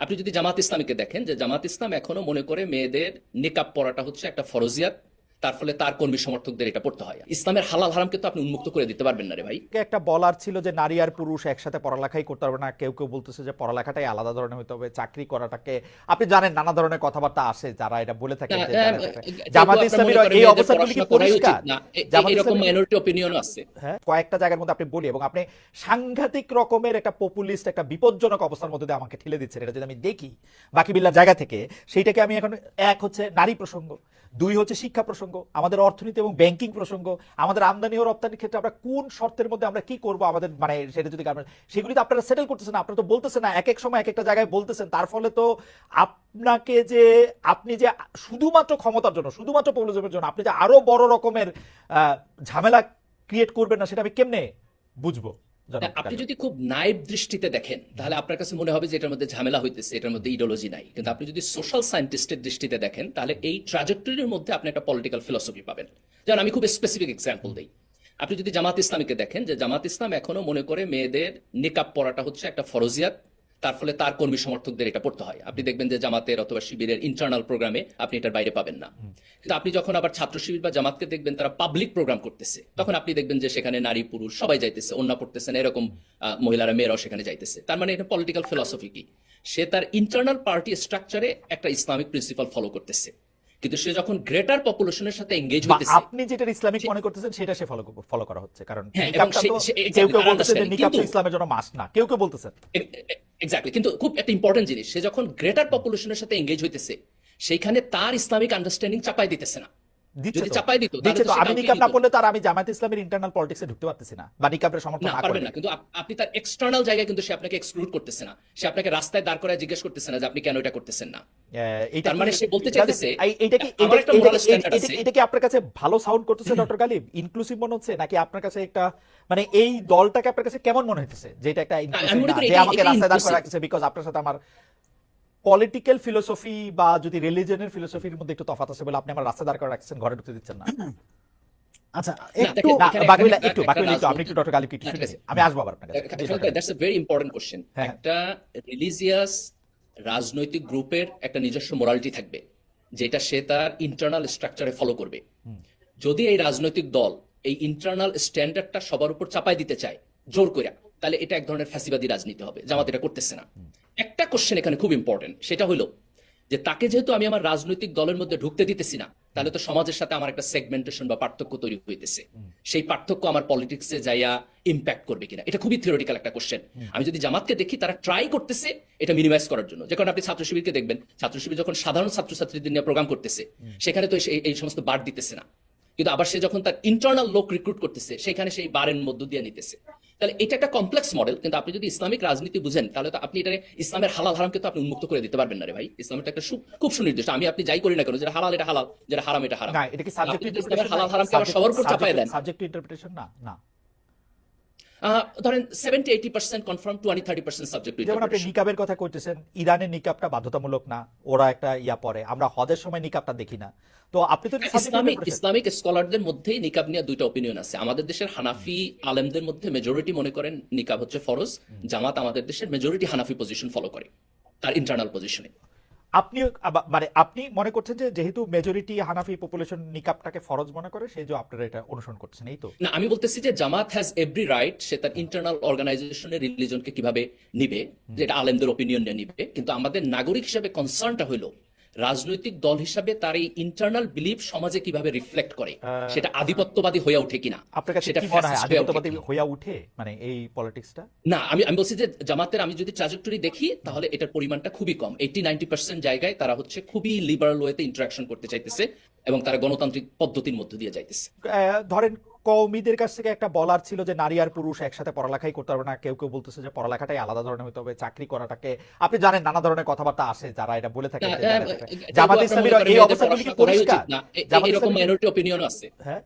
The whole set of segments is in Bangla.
আপনি যদি জামাত ইসলামীকে দেখেন যে জামাত ইসলাম এখনও মনে করে মেয়েদের নিকাপ পড়াটা হচ্ছে একটা ফরজিয়াত তার ফলে তার কর্মী সমর্থকদের এটা পড়তে হয়। ইসলামের হালাল হারামকে তো আপনি উন্মুক্ত করে দিতে পারবেন না রে ভাই। একটা বলার ছিল যে নারী আর পুরুষ একসাথে পড়ালেখাই করতে পারবে না কেউ কেউ বলতেছে যে পড়ালেখাটাই আলাদা ধরনের হতে হবে চাকরি করাটাকে আপনি জানেন নানা ধরনের কথাবার্তা আসে যারা এটা বলে কেউ জামাত ইসলামীর এই অবস্থাগুলি কি পরিষ্কার? না। এরকম মাইনরিটি অপিনিয়নও আছে। হ্যাঁ কয়েকটা জায়গার মধ্যে আপনি বলি এবং আপনি সাংঘাতিক রকমের একটা পপুলিস্ট একটা বিপজ্জনক অবস্থার মধ্যে দিয়ে আমাকে ঠেলে দিচ্ছেন। এটা যদি আমি দেখি বাকি বিল্লার জায়গা থেকে সেইটাকে আমি এখন এক হচ্ছে নারী প্রসঙ্গ দুই হচ্ছে শিক্ষা প্রসঙ্গ। আমাদের অর্থনীতি এবং ব্যাংকিং প্রসঙ্গ, আমাদের আমদানি ও রপ্তানির ক্ষেত্রে আমরা কোন শর্তের মধ্যে আমরা কি করব আমাদের মানে সেটা যদি সেগুলি তো আপনারা সেটেল করতেছেন আপনারা তো বলতেছেন না, এক এক সময় এক একটা জায়গায় বলতেছেন, তার ফলে তো আপনাকে যে, আপনি যে শুধুমাত্র ক্ষমতার জন্য, শুধুমাত্র পপুলিজমের জন্য, আপনি যে আরও বড় রকমের ঝামেলা ক্রিয়েট করবেন না, সেটা আমি কেমনে বুঝব? আপনি যদি খুব নাইব দৃষ্টিতে দেখেন তাহলে আপনার কাছে মনে হবে যে এটার মধ্যে ঝামেলা হইতেছে এটার মধ্যে ইডিওলজি নাই। কিন্তু আপনি যদি সোশ্যাল সায়েন্টিস্টের দৃষ্টিতে দেখেন তাহলে এই ট্রাজেক্টরির মধ্যে আপনি একটা পলিটিক্যাল ফিলসফি পাবেন। যেমন আমি খুব স্পেসিফিক এক্সাম্পল দিই। আপনি যদি জামাত ইসলামীকে দেখেন যে জামাত ইসলাম এখনও মনে করে মেয়েদের নিকাপ পড়াটা হচ্ছে একটা ফরজিয়াত তার ফলে তার কর্মী সমর্থকদের এটা পড়তে হয়। আপনি দেখবেন যে জামাতের অথবা শিবিরের ইন্টারনাল প্রোগ্রামে আপনি এটার বাইরে পাবেন না। কিন্তু আপনি যখন আবার ছাত্র শিবির বা জামাতকে দেখবেন তারা পাবলিক প্রোগ্রাম করতেছে তখন আপনি দেখবেন যে সেখানে নারী পুরুষ সবাই যাইতেছে অন্য পড়তেছেন এরকম মহিলারা মেয়েরাও সেখানে যাইতেছে। তার মানে এটা পলিটিক্যাল ফিলসফি কি? সে তার ইন্টারনাল পার্টি স্ট্রাকচারে একটা ইসলামিক প্রিন্সিপাল ফলো করতেছে। কিন্তু সে যখন গ্রেটার পপুলেশনের সাথে এঙ্গেজ হইতেছে আপনি যেটা ইসলামিক মনে করতেছেন সেটা সে ফলো ফলো করা হচ্ছে। কারণ হ্যাঁ, কেউ কেউ বলতেছে নিকাব ইসলামের জন্য মাস না কেউ কেউ বলতেছেন এক্স্যাক্টলি কিন্তু খুব একটা ইম্পর্টেন্ট জিনিস সে যখন গ্রেটার পপুলেশনের সাথে এঙ্গেজ হইতেছে সেইখানে তার ইসলামিক আন্ডারস্ট্যান্ডিং চাপাই দিতেছে না। দিচ্ছে যদি চাপাই দিত, দিচ্ছে তো তো। আমি নিকাব না পড়লে তো আমি জামাত ইসলামের ইন্টারনাল পলিটিক্সে ঢুকতে পারতেছি না। বা নিকাবের সমর্থন না না পারবেন না কিন্তু আপনি তার এক্সটার্নাল জায়গায় কিন্তু সে আপনাকে এক্সক্লুড করতেছে না। সে আপনাকে রাস্তায় দাঁড় করায় জিজ্ঞেস করতেছে না যে আপনি কেন এটা করতেছেন না। তার মানে সে বলতে চাইতেছে, এই- কি। এটা আপনার কাছে ভালো সাউন্ড করতেছে ডক্টর গালিব ইনক্লুসিভ মনে হচ্ছে? নাকি আপনার কাছে একটা মানে এই দলটাকে আপনার কাছে কেমন মনে হচ্ছে যে এটা একটা যে আমাকে রাস্তায় দাঁড় করে বিকজ আপনার সাথে আমার পলিটিক্যাল ফিলোসফি বা যদি রিলিজনের ফিলোসফির মধ্যে একটু তফাৎ আছে বলে আপনি আমার রাস্তায় দাঁড় করে রাখছেন ঘরে ঢুকতে দিচ্ছেন না। আচ্ছা একটু দেখেন, না এখানে- বাকি এখানে একটু একটা একটু আপনি একটু ডক্টর গালিবকে একটু ঠিক আমি আসব আবার আপনার কাছে। জি, doctor Ghalib. That's a very important question হ্যাঁ। একটা রিলিজিয়াস রাজনৈতিক গ্রুপের একটা নিজস্ব মোরালিটি থাকবে যেটা সে তার ইন্টারনাল স্ট্রাকচারে ফলো করবে। যদি এই রাজনৈতিক দল এই ইন্টারনাল স্ট্যান্ডার্ডটা সবার উপর চাপাই দিতে চায় জোর করে তাহলে এটা এক ধরনের ফ্যাসিবাদী রাজনীতি হবে। জামাত এটা করতেছে না। একটা কোশ্চেন এখানে খুব ইম্পর্টেন্ট সেটা হলো যে তাকে যেহেতু আমি আমার রাজনৈতিক দলের মধ্যে ঢুকতে দিতেছি না, তাহলে তো সমাজের সাথে আমার একটা সেগমেন্টেশন বা পার্থক্য তৈরি হইতেছে। সেই পার্থক্য আমার পলিটিক্সে যাইয়া ইম্প্যাক্ট করবে কিনা? এটা খুবই থিওরিটিক্যাল একটা কোশ্চেন আমি যদি জামাতকে দেখি, তারা ট্রাই করতেছে এটা মিনিমাইজ করার জন্য। যে আপনি ছাত্র শিবিরকে দেখবেন, ছাত্র শিবির যখন সাধারণ ছাত্রছাত্রীদের নিয়ে প্রোগ্রাম করতেছে, সেখানে তো এই সমস্ত বার দিতেছে না। কিন্তু আবার সে যখন তার ইন্টারনাল লোক রিক্রুট করতেছে, সেখানে সেই বারের মধ্য দিয়ে নিতেছে। তাহলে এটা একটা কমপ্লেক্স মডেল কিন্তু আপনি যদি ইসলামিক রাজনীতি বুঝেন তাহলে তো আপনি এটা ইসলামের হালাল হারামকে তো আপনি উন্মুক্ত করে দিতে পারবেন না রে ভাই। ইসলামের একটা সু- খুব সুনির্দিষ্ট। আমি আপনি যাই করি না কেন যেটা হালাল এটা হালাল যেটা হারাম এটা হারাম। না এটা কি সাবজেক্টিভ হালাল হারামকে আবার সবার উপর চাপায় দেন। সাবজেক্ট ইন্টারপ্রিটেশন না না। ধরেন seventy eighty percent confirm twenty thirty percent subject যেমন আপনি নিকাবের কথা কইতেছেন ইরানের নিকাবটা বাধ্যতামূলক না ওরা একটা ইয়া পরে। আমরা হজের সময় নিকাবটা দেখি না। তো আপনি তো ইসলামিক ইসলামিক স্কলারদের মধ্যেই নিকাব নিয়ে দুইটা অপিনিয়ন আছে। আমাদের দেশের হানাফি আলেমদের মধ্যে মেজরিটি মনে করেন নিকাব হচ্ছে ফরজ জামাত আমাদের দেশের মেজরিটি হানাফি পজিশন ফলো করে তার ইন্টারনাল পজিশনে আপনিও আবা- মানে আপনি মনে করছেন যে যেহেতু মেজরিটি হানাফি পপুলেশন নিকাবটাকে ফরজ মনে করে সেই যে আপনারা এটা অনুসরণ করছেন এই তো? না আমি বলতেছি যে জামাত হ্যাজ এভরি রাইট সে তার ইন্টারনাল অর্গানাইজেশনের রিলিজনকে কীভাবে নিবে যেটা আলেমদের ওপিনিয়ন নিয়ে নিবে কিন্তু আমাদের নাগরিক হিসেবে কনসার্নটা হলো রাজনৈতিক দল হিসাবে তার এই ইন্টারনাল বিলিফ সমাজে কীভাবে রিফ্লেক্ট করে? সেটা আধিপত্যবাদী হয়ে ওঠে কিনা? আপনার কাছে সেটা মনে হয় ওঠে আধিপত্যবাদী মানে এই পলিটিক্সটা না আমি আমি বলছি যে জামাতের আমি যদি ট্রাজেক্টরি দেখি তাহলে এটার পরিমাণটা খুবই কম। এইটি নাইনটি পার্সেন্ট জায়গায় তারা হচ্ছে খুবই লিবারাল ওয়েতে ইন্টারাকশন করতে চাইতেছে এবং তারা গণতান্ত্রিক পদ্ধতির মধ্য দিয়ে যাইতেছে। ধরেন কৌমিদের কাছ থেকে একটা বলার ছিল যে নারী আর পুরুষ একসাথে পড়ালেখাই করতে পারবে না। কেউ কেউ বলতেছে যে পড়ালেখাটাই আলাদা ধরনের হতে হবে চাকরি করাটাকে। আপনি জানেন নানা ধরনের কথাবার্তা আসে যারা এটা বলে থাকে জামাত ইসলামের এই অবস্থাগুলি কি পরিষ্কার? এরকম মাইনরিটি অপিনিয়ন আছে। হ্যাঁ?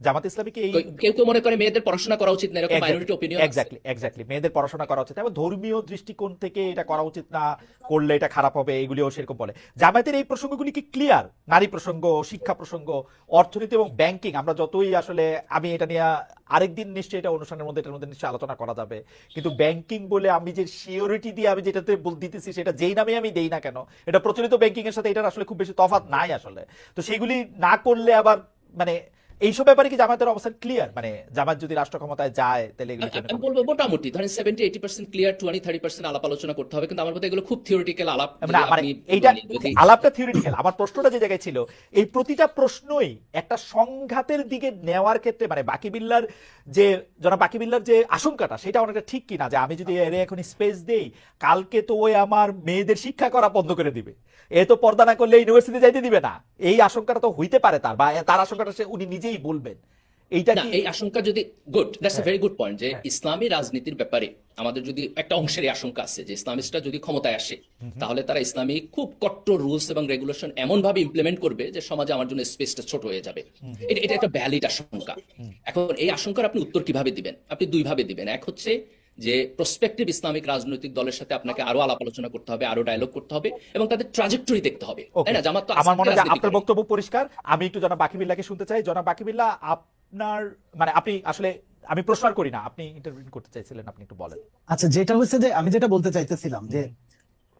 জামাত ইসলামীকে এই কেউ কেউ মনে করে মেয়েদের পড়াশোনা করা উচিত না এরকম মাইনরিটি ওপিনিয়ন এক্স্যাক্টলি এক্স্যাক্টলি মেয়েদের পড়াশোনা করা উচিত এবং ধর্মীয় দৃষ্টিকোণ থেকে এটা করা উচিত না করলে এটা খারাপ হবে এগুলিও সেরকম বলে। জামায়াতের এই প্রসঙ্গগুলি কি ক্লিয়ার নারী প্রসঙ্গ শিক্ষা প্রসঙ্গ অর্থনীতি এবং ব্যাংকিং আমরা যতই আসলে আমি এটা নিয়ে আরেকদিন নিশ্চয়ই এটা অনুষ্ঠানের মধ্যে এটার মধ্যে নিশ্চয়ই আলোচনা করা যাবে। কিন্তু ব্যাংকিং বলে আমি যে সিওরিটি দিয়ে আমি যেটাতে বল- দিতেছি সেটা যেই নামে আমি দেই না কেন এটা প্রচলিত ব্যাংকিং এর সাথে এটার আসলে খুব বেশি তফাৎ নাই আসলে। তো সেগুলি না করলে আবার মানে এইসব ব্যাপারে কি জামায়াতের অবস্থান ক্লিয়ার মানে জামাত যদি রাষ্ট্র ক্ষমতায় যায় তাহলে আমি বলব মোটামুটি। ধরেন seventy eighty percent clear twenty thirty percent আলাপ আলোচনা করতে হবে। কিন্তু আমার মতে এগুলো খুব থিওরিটিক্যাল আলাপ মানে এইটা আলাপটা থিওরিটিক্যাল আমার প্রশ্নটা যে জায়গায় ছিল এই প্রতিটা প্রশ্নই একটা সংঘাতের দিকে নেওয়ার ক্ষেত্রে মানে বাকি বিল্লার যে জনাব বাকি বিল্লার যে আশঙ্কাটা সেটা অনেকটা ঠিক কিনা? যে আমি যদি এর এখন স্পেস দেই কালকে তো ওই আমার মেয়েদের শিক্ষা করা বন্ধ করে দিবে। এ তো পর্দা না করলে ইউনিভার্সিটি যাইতে দিবে না। এই আশঙ্কাটা তো হইতে পারে তার বা তার আশঙ্কাটা সে উনি নিজেই বলবেন। এইটা এই আশঙ্কা যদি গুড দ্যাটস হ্যাঁ। ভেরি গুড পয়েন্ট যে হ্যাঁ। ইসলামী রাজনীতির ব্যাপারে আমাদের যদি একটা অংশের আশঙ্কা আছে যে ইসলামিস্টরা যদি ক্ষমতায় আসে তাহলে তারা ইসলামী খুব কট্টর রুলস এবং রেগুলেশন এমন ভাবে ইমপ্লিমেন্ট করবে যে সমাজে আমার জন্য স্পেসটা ছোট হয়ে যাবে। এটা এটা একটা ভ্যালিড আশঙ্কা। এখন এই আশঙ্কার আপনি উত্তর কীভাবে দিবেন? আপনি দুই ভাবে দিবেন। এক হচ্ছে যে প্রসপেক্টিভ ইসলামিক রাজনৈতিক দলের সাথে আপনাকে আরও আলাপ আলোচনা করতে হবে আরও ডায়লগ করতে হবে এবং তাদের ট্রাজেক্টরি দেখতে হবে। তাই না? জামাত তো আমার মনে হয় আপনার বক্তব্য পরিষ্কার। আমি একটু জনাব বাকি বিল্লাকে শুনতে চাই। জনাব বাকি বিল্লা আপনার মানে আপনি আসলে আমি প্রশ্ন আর করি না আপনি ইন্টারভিউ করতে চাইছিলেন আপনি একটু বলেন। আচ্ছা যেটা হচ্ছে যে আমি যেটা বলতে চাইতেছিলাম যে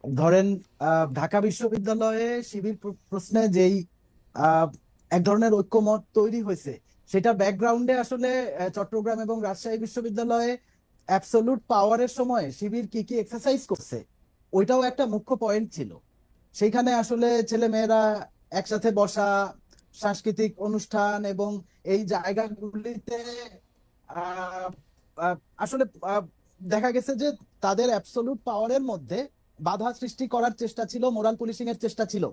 ধরেন আহ, ঢাকা বিশ্ববিদ্যালয়ে শিবির প্রশ্নে যেই আহ, এক ধরনের ঐক্যমত তৈরি হয়েছে সেটা ব্যাকগ্রাউন্ডে আসলে চট্টগ্রাম এবং রাজশাহী বিশ্ববিদ্যালয়ে অ্যাবসলুট পাওয়ারের সময় শিবির কি কি এক্সারসাইজ করছে, ওইটাও একটা মুখ্য পয়েন্ট ছিল। সেইখানে আসলে ছেলে মেয়েরা একসাথে বসা, সাংস্কৃতিক অনুষ্ঠান এবং এই জায়গাগুলিতে আসলে দেখা গেছে যে তাদের অ্যাবসলুট পাওয়ারের মধ্যে বাধা সৃষ্টি করার চেষ্টা ছিল, মোরাল পুলিশিং এর চেষ্টা ছিল।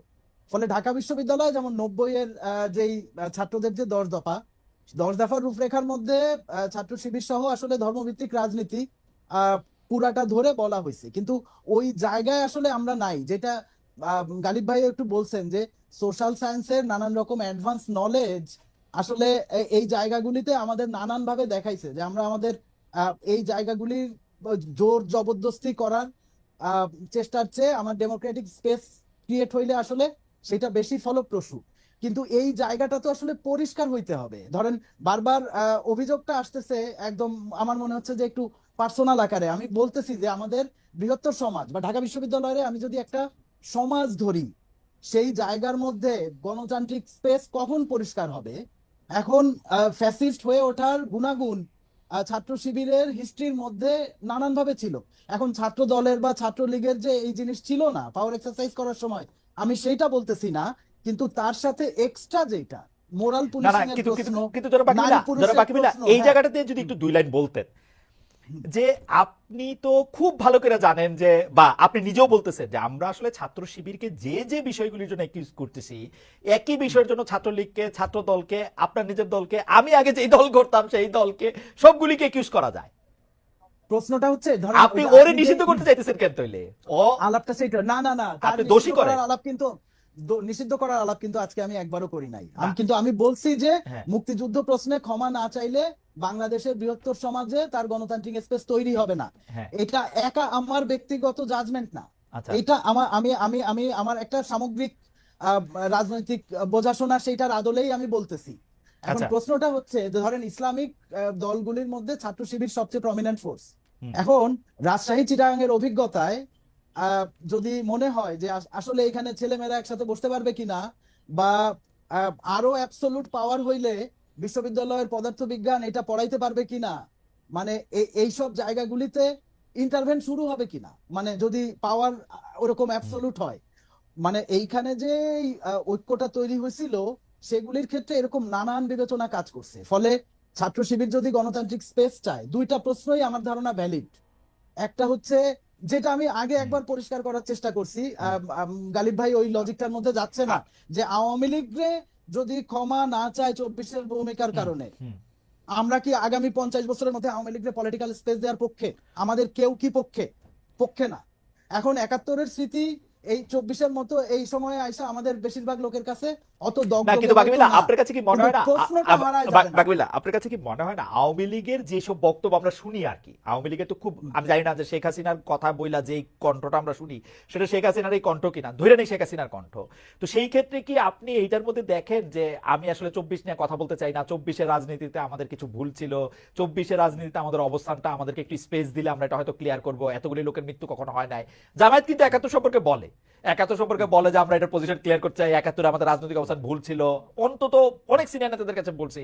ফলে ঢাকা বিশ্ববিদ্যালয় যেমন নব্বই এর যেই ছাত্রদের যে দশ দফা দশ দফার রূপরেখার মধ্যে ছাত্র শিবির সহ আসলে ধর্মভিত্তিক রাজনীতি পুরাটা ধরে বলা হয়েছে। কিন্তু ওই জায়গায় আসলে আমরা নাই। যেটা গালিব ভাই একটু বলছেন যে সোশ্যাল সায়েন্সের নানান রকম অ্যাডভান্স নলেজ আসলে এই জায়গাগুলিতে আমাদের নানান ভাবে দেখাইছে যে, আমরা আমাদের এই জায়গাগুলির জোর জবরদস্তি করার চেষ্টার চেয়ে আমার ডেমোক্রেটিক স্পেস ক্রিয়েট হইলে আসলে সেটা বেশি ফলপ্রসূ। কিন্তু এই জায়গাটা তো আসলে পরিষ্কার হইতে হবে। ধরেন বারবার অভিযোগটা আসতেছে একদম আমার মনে হচ্ছে যে একটু পার্সোনাল আকারে। আমি বলতেছি যে আমাদের বৃহত্তর সমাজ বা ঢাকা বিশ্ববিদ্যালয়ে আমি যদি একটা সমাজ ধরি, সেই জায়গার মধ্যে গণতান্ত্রিক স্পেস কখন পরিষ্কার হবে? এখন ফ্যাসিস্ট হয়ে ওঠার গুণাগুণ ছাত্র শিবিরের হিস্ট্রির মধ্যে নানানভাবে ছিল। এখন ছাত্র দলের বা ছাত্র লীগের যে এই জিনিস ছিল না পাওয়ার এক্সারসাইজ করার সময়, আমি সেইটা বলতেছি না কিন্তু তার সাথে এক্সট্রা যেটা মোরাল পুলিশিং এর প্রশ্ন কিন্তু বাকি বাকি এই হ্যাঁ। জায়গাটাতে যদি একটু দুই লাইন বলতেন যে আপনি তো খুব ভালো করে জানেন যে বা আপনি নিজেও বলতেছেন যে আমরা আসলে ছাত্র শিবিরকে যে যে বিষয়গুলির জন্য একিউজ করতেছি একই বিষয়ের জন্য ছাত্রলীগকে ছাত্র দলকে আপনার নিজের দলকে আমি আগে যেই দল করতাম সেই দলকে সবগুলিকে একিউজ করা যায় প্রশ্নটা হচ্ছে ধরেন আপনি ওরে নিষিদ্ধ করতে চাইতেছেন কেন তৈলে ও আলাপটা সেইটা না না না আপনি দোষী করেন। আলাপ কিন্তু নিষিদ্ধ করার আলাপ কিন্তু আজকে আমি একবারও করি নাই। আমি কিন্তু আমি বলছি যে হ্যাঁ। মুক্তিযুদ্ধ প্রশ্নে ক্ষমা না চাইলে বাংলাদেশের বৃহত্তর সমাজে তার গণতান্ত্রিক স্পেস তৈরি হবে না। হ্যাঁ। এটা একা আমার ব্যক্তিগত জাজমেন্ট না। আচ্ছা। এটা আমার আমি আমি আমি আমার একটা সামগ্রিক রাজনৈতিক বোঝাশোনা সেইটার আদলেই আমি বলতেছি। এখন আচ্ছা। প্রশ্নটা হচ্ছে যে ধরেন ইসলামিক দলগুলির মধ্যে ছাত্র শিবির সবচেয়ে প্রমিনেন্ট ফোর্স এখন রাজশাহী চিটাগাং এর অভিজ্ঞতায় যদি মনে হয় যে আসলে এখানে ছেলেমেয়েরা একসাথে বসতে পারবে কিনা বা আরও অ্যাবসলুট পাওয়ার হইলে বিশ্ববিদ্যালয়ের পদার্থবিজ্ঞান এটা পড়াইতে পারবে কিনা? মানে এই- এইসব জায়গাগুলিতে ইন্টারভেন শুরু হবে কিনা? মানে যদি পাওয়ার ওরকম অ্যাবসলুট হয়। মানে এইখানে যে ঐক্যটা তৈরি হয়েছিল, সেগুলির ক্ষেত্রে এরকম নানান বিবেচনা কাজ করছে। ফলে ছাত্র শিবির যদি গণতান্ত্রিক স্পেস চায়, দুইটা প্রশ্নই আমার ধারণা ভ্যালিড একটা হচ্ছে যেটা আমি আগে একবার পরিষ্কার করার চেষ্টা করছি গালিব ভাই ওই লজিকটার মধ্যে যাচ্ছে না যে আওয়ামী লীগরে যদি ক্ষমা না চায় চব্বিশের ভূমিকার কারণে আমরা কি আগামী পঞ্চাশ বছরের মধ্যে আওয়ামী লীগের পলিটিক্যাল স্পেস দেওয়ার পক্ষে? আমাদের কেউ কি পক্ষে? পক্ষে না। এখন একাত্তরের স্মৃতি এই চব্বিশের মতো এই সময়ে আইসা আমাদের বেশিরভাগ লোকের কাছে অত কিন্তু হতো আপনার কাছে কি মনে হয় না? কিন্তু প্রশ্নটা আ- আ- হারায় বা- যাবে না। বাকিবিল্লা আপনার কাছে কি মনে হয় না আওয়ামী লীগের যেসব বক্তব্য আমরা শুনি আর কি? আওয়ামী লীগের তো খুব আমি জানি না যে শেখ হাসিনার কথা বইলা যে কণ্ঠটা আমরা শুনি সেটা শেখ হাসিনার এই কণ্ঠ কিনা? ধরে নেই শেখ হাসিনার কণ্ঠ। তো সেই ক্ষেত্রে কি আপনি এইটার মধ্যে দেখেন যে আমি আসলে চব্বিশ নিয়ে কথা বলতে চাই না? চব্বিশের রাজনীতিতে আমাদের কিছু ভুল ছিল চব্বিশের রাজনীতিতে আমাদের অবস্থানটা আমাদেরকে একটু স্পেস দিলে আমরা এটা হয়তো ক্লিয়ার করব। এতগুলি লোকের মৃত্যু কখনো হয় নাই। জামায়াত কিন্তু একাত্তর সম্পর্কে বলে। একাত্তর সম্পর্কে বলে যে আমরা এটার পজিশন ক্লিয়ার করতে চাই একাত্তরে আমাদের রাজনৈতিক অবস্থান ভুল ছিল। অন্তত অনেক সিনিয়র নেতাদের কাছে বলছি।